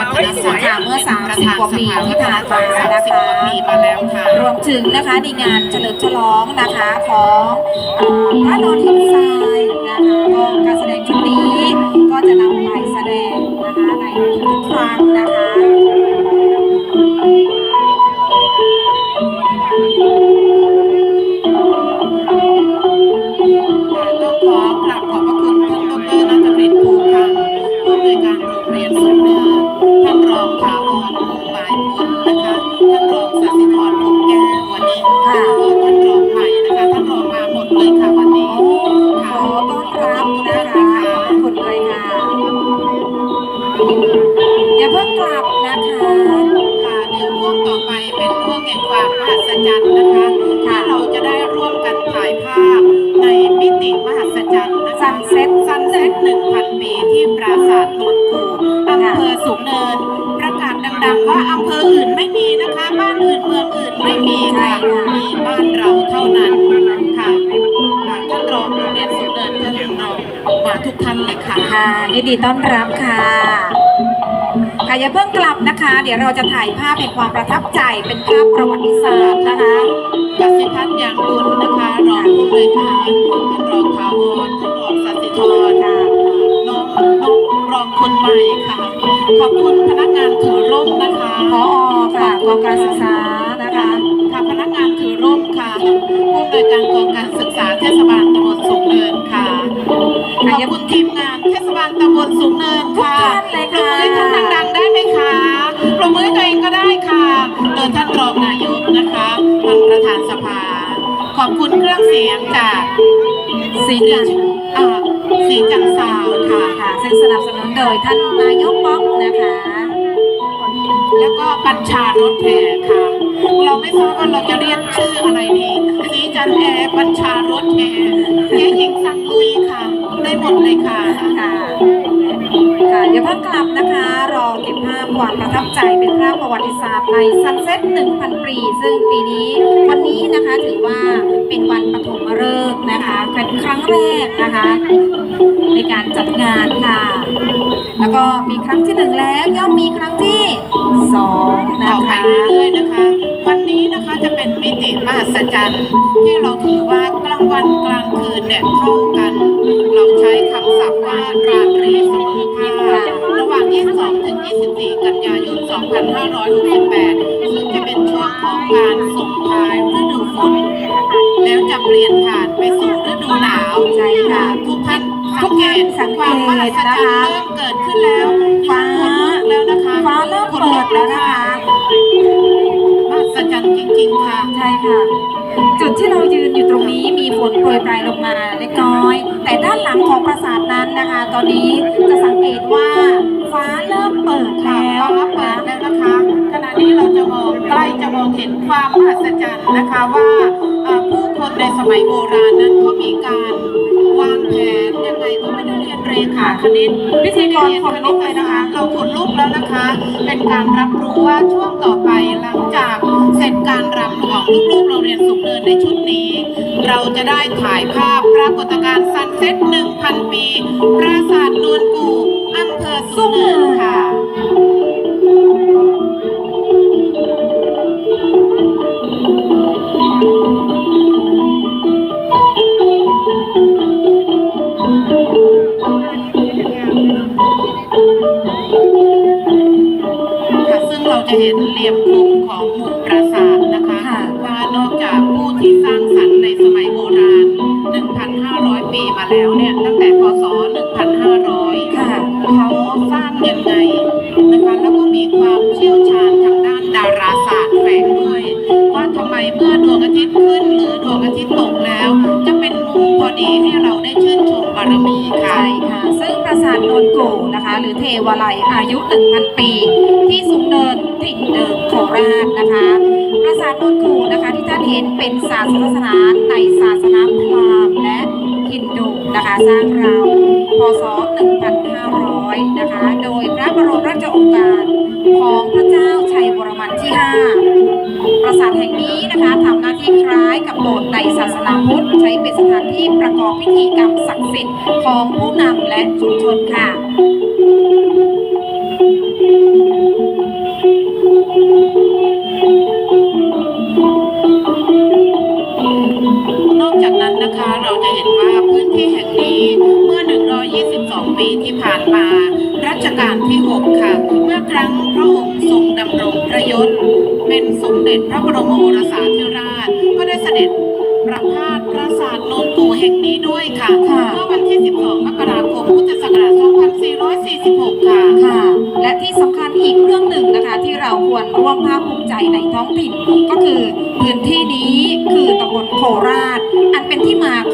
ณศักดิ์ค่ะเมื่อ 30 กว่าปีที่ผ่านนธรรมานะคะปีมาแล้วค่ะรวมถึงนะคะในงานเฉลิมฉลองนะคะของพระนอนหินทรายนะคะก็การแสดงชุดนี้ก็จะนำไปแสดงนะคะในทุกครั้งนะคะ มหัศจรรย์นะคะซันเซ็ตซันเซ็ตหนึ่งพันปีที่ปราสาทโนนคูอำเภอสูงเนิน ประกาศดังๆว่าอำเภออื่นไม่มีนะคะ บ้านอื่นเมืองอื่นไม่มีค่ะ มีบ้านเราเท่านั้นค่ะค่ะท่านรองโรงเรียนสูงเนินท่านรองมาทุกท่านเลยค่ะ ค่ะยินดีต้อนรับค่ะ ค่ะอย่าเพิ่งกลับนะคะ เดี๋ยวเราจะถ่ายภาพแห่งความประทับใจเป็นภาพประวัติศาสตร์นะคะกสิพัฒน์ยางบุญนะคะรองผู้บริการท่านรองถาวรท่านรองสัสิธรค่ะน้องน้องรองคนใหม่ค่ะ ขอบคุณพนักงานถือร่มนะคะพอค่ะกองการศึกษานะคะค่ะพนักงานถือร่มค่ะผู้อำนวยการกองการศึกษาเทศบาล ขอบคุณทีมงานเทศบาลตำบลสูงเนินค่ะทุกท่านเลยปรบค่ะมือให้ท่านดังๆได้ไหมคะปรบมือให้ตัวเองก็ได้ค่ะโดยท่านรองนายกนะคะท่านประธานสภา ขอบคุณเครื่องเสียงจากสีจันทร์อ่าสีจันทร์ซาวด์ค่ะค่ะซึ่งสนับสนุนโดยท่านนายกป๊อกนะคะ แล้วก็บัญชารถแห่ค่ะ เราไม่ทราบว่าเราจะเรียกชื่ออะไรดีสีจันแอร์บัญชารถแห่เจ๊หญิงสังลุยค่ะ ได้หมดเลยค่ะค่ะค่ะอย่าเพิ่งกลับนะคะ รอเก็บภาพความประทับใจเป็นภาพประวัติศาสตร์ในซันเซ็ต1,000 ปี ซึ่งปีนี้วันนี้นะคะถือว่าเป็นวันปฐมฤกษ์นะคะเป็นครั้งแรกนะคะ ในการจัดงานค่ะ แล้วก็มีครั้งที่หนึ่งแล้วย่อมมีครั้งที่สองนะต่อไปคะเรื่อยๆนะคะ วันนี้นะคะจะเป็นมิติมหัศจรรย์ที่เราถือว่ากลางวันกลางคืนเนี่ยเท่ากัน เราใช้คำศัพท์ว่าราตรีเสมอภาคระหว่าง 22 ถึง 24 กันยายน 2568 ซึ่งจะเป็นช่วงของการส่งท้ายฤดูฝนแล้วจะเปลี่ยนผ่านไปสู่ฤดูหนาวใช่ค่ะ เกตความมหัศจรรย์นะคะเริ่มเกิดขึ้นแล้วฟ้าขนลุกแล้วนะคะฟ้าเริ่มเปิดแล้วนะคะมหัศจรรย์จริงๆค่ะ ใช่ค่ะ จุดที่เรายืนอยู่ตรงนี้มีฝนโปรยปลายลงมาเล็กน้อย แต่ด้านหลังของปราสาทนั้นนะคะ ตอนนี้จะสังเกตว่าฟ้าเริ่มเปิดค่ะแล้วฟ้าเปิดแล้วนะคะขณะนี้เราจะมองใกล้จะมองเห็นความมหัศจรรย์นะคะว่าเอ่อผู้คนในสมัยโบราณนั้นเขามีการวางแผน เรียนขาคณิตวิธีกรขนลุกเลยนะคะ เราขนลุกแล้วนะคะ เป็นการรับรู้ว่าช่วงต่อไปหลังจากเสร็จการรำของลูกๆโรงเรียนสุขเนินในชุดนี้ เราจะได้ถ่ายภาพปรากฏการณ์ซันเซ็ต1,000 ปี ปราสาทนวลกูอำเภอสุขเนินค่ะ จะเห็นเหลี่ยมมุมของมุมปราสาทนะคะค่ะ ว่านอกจากผู้ที่สร้างสรรค์ในสมัยโบราณ 1,500 ปีมาแล้วเนี่ยตั้งแต่พศ 1,500 ค่ะ เขาสร้างยังไงนะคะแล้วก็มีความเชี่ยวชาญทางด้านดาราศาสตร์แฝงด้วย ว่าทำไมเมื่อดวงอาทิตย์ขึ้นหรือดวงอาทิตย์ตกแล้ว จะเป็นมุมพอดีให้เราได้ชื่นชมบารมีค่ะ ใช่ค่ะซึ่ง ปราสาทโนนโกนะคะ หรือเทวาลัยอายุ 1,000 ปี ที่สูงเนินถิ่นเดิมโคราชนะคะ ปราสาทโนนโกนะคะที่ท่านเห็นเป็นศาสนสถานในศาสนาพราหมณ์และฮินดูนะคะสร้างราวพศ 1,500 นะคะ โดยพระบรมราชโองการของพระเจ้า วรมันที่ 5 ปราสาทแห่งนี้นะคะทำหน้าที่คล้ายกับโบสถ์ในศาสนาพุทธใช้เป็นสถานที่ประกอบพิธีกรรมศักดิ์สิทธิ์ของผู้นำและชุมชนค่ะ จากนั้นนะคะเราจะเห็นว่าพื้นที่แห่งนี้เมื่อ 122 ปีที่ผ่านมารัชกาลที่ 6 ค่ะ เมื่อครั้งพระองค์ทรงดำรงพระยศ เป็นสมเด็จพระบรมโอรสาธิราช ก็ได้เสด็จประพาสปราสาทโนนกูแห่งนี้ด้วยค่ะค่ะเมื่อวันที่ 12 มกราคมพุทธศักราช 2446 ค่ะค่ะ และที่สำคัญอีกเรื่องหนึ่งนะคะที่เราควรร่วมภาคภูมิใจในท้องถิ่น ก็คือพื้นที่นี้คือตำบลโคราชอันเป็นที่มา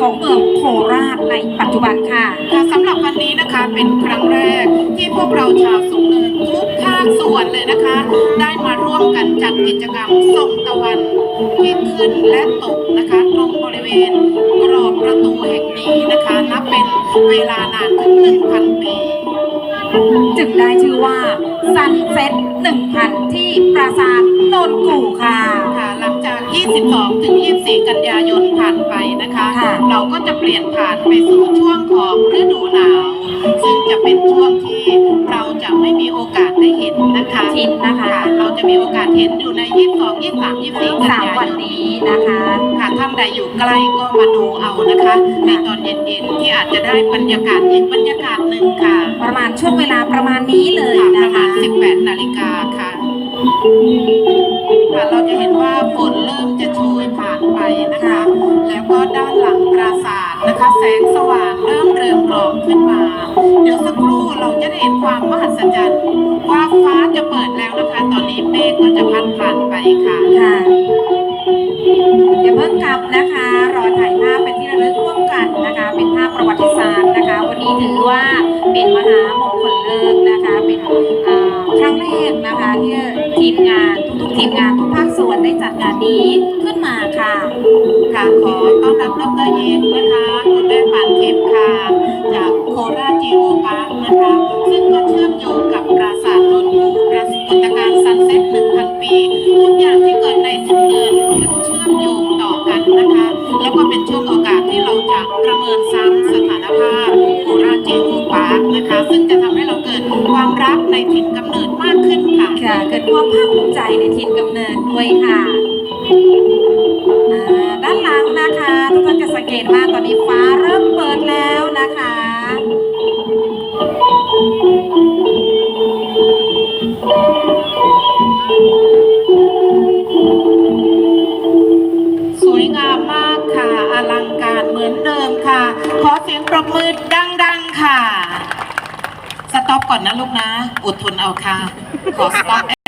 ของเมืองโคราชในปัจจุบันค่ะค่ะสำหรับวันนี้นะคะเป็นครั้งแรกที่พวกเราชาวสูงเนินทุกภาคส่วนเลยนะคะ ได้มาร่วมกันจัดกิจกรรมส่งตะวันที่ขึ้นและตกนะคะตรงบริเวณกรอบประตูแห่งนี้นะคะนับเป็นเวลานานถึง1,000ปีจึงได้ชื่อว่าซันเซ็ต1,000ที่ปราสาทโนนกู่ค่ะ ค่ะหลังจาก22ถึง 24 กันยายนผ่านไปนะคะ ค่ะ เราก็จะเปลี่ยนผ่านไปสู่ช่วงของฤดูหนาว ซึ่งจะเป็นช่วงที่เราจะไม่มีโอกาสได้เห็นนะคะทินนะคะค่ะเราจะมีโอกาสเห็นอยู่ใน 22 23 24 กันสามยายวันน นี้นะคะ ค่ะท่านใดอยู่ใกล้ก็มาดูเอานะคะในตอนเย็นๆที่อาจจะได้บรรยากาศอีกบรรยากาศหนึ่งค่ะประมาณช่วงเวลาประมาณนี้เลยค่ะปนะระมาคะ ณ 18 นาฬิกาค่ะ ค่ะเราจะเห็นว่าฝนเริ่มจะโชยผ่านไปนะคะ แล้วก็ด้านหลังปราสาทนะคะ แสงสว่างเริ่มเรืองรองขึ้นมา เดี๋ยวสักครู่เราจะได้เห็นความมหัศจรรย์ว่าฟ้าจะเปิดแล้วนะคะ ตอนนี้เมฆก็จะพัดผ่านไปค่ะค่ะอย่าเพิ่งกลับนะคะ รอถ่ายภาพเป็นที่ระลึกร่วมกันนะคะ เป็นภาพประวัติศาสตร์นะคะ วันนี้ถือว่าเป็นมหามง มงานทุกๆทีมงานทุกภาคส่วนได้จัดงานนี้ขึ้นมาค่ะค่ะขอต้อนรับดรเอกนะคะคุณแม่ปานทิพค่ะ จากโคราชจีโอพาร์คนะคะ ซึ่งก็เชื่อมโยงกับปราสาทนนท์กูปราสาทกุตการซันเซ็ต1,000ปีทุกอย่างที่เกิดในสุนเนินมันเชื่อมโยงต่อกันนะคะ แล้วก็เป็นช่วงโอกาสที่เราจะประเมินซ้ำสถานภาพโคราชจีโอพาร์คนะคะ ซึ่งจะทำให้เราเกิดความรักในถิ่นกำเนิดมากะเกิดความภาคภูมิใจในถิ่นกำเนิดด้วยค่ะอ่าด้านหลังนะคะทุกท่านจะสังเกตว่าตอนนี้ฟ้าเริ่มเปิดแล้วนะคะสวยงามมากค่ะอลังการเหมือนเดิมค่ะ ขอเสียงปรบมือดังๆค่ะ สต็อปก่อนนะลูกนะ อดทนเอาค่ะ ขอสต็อป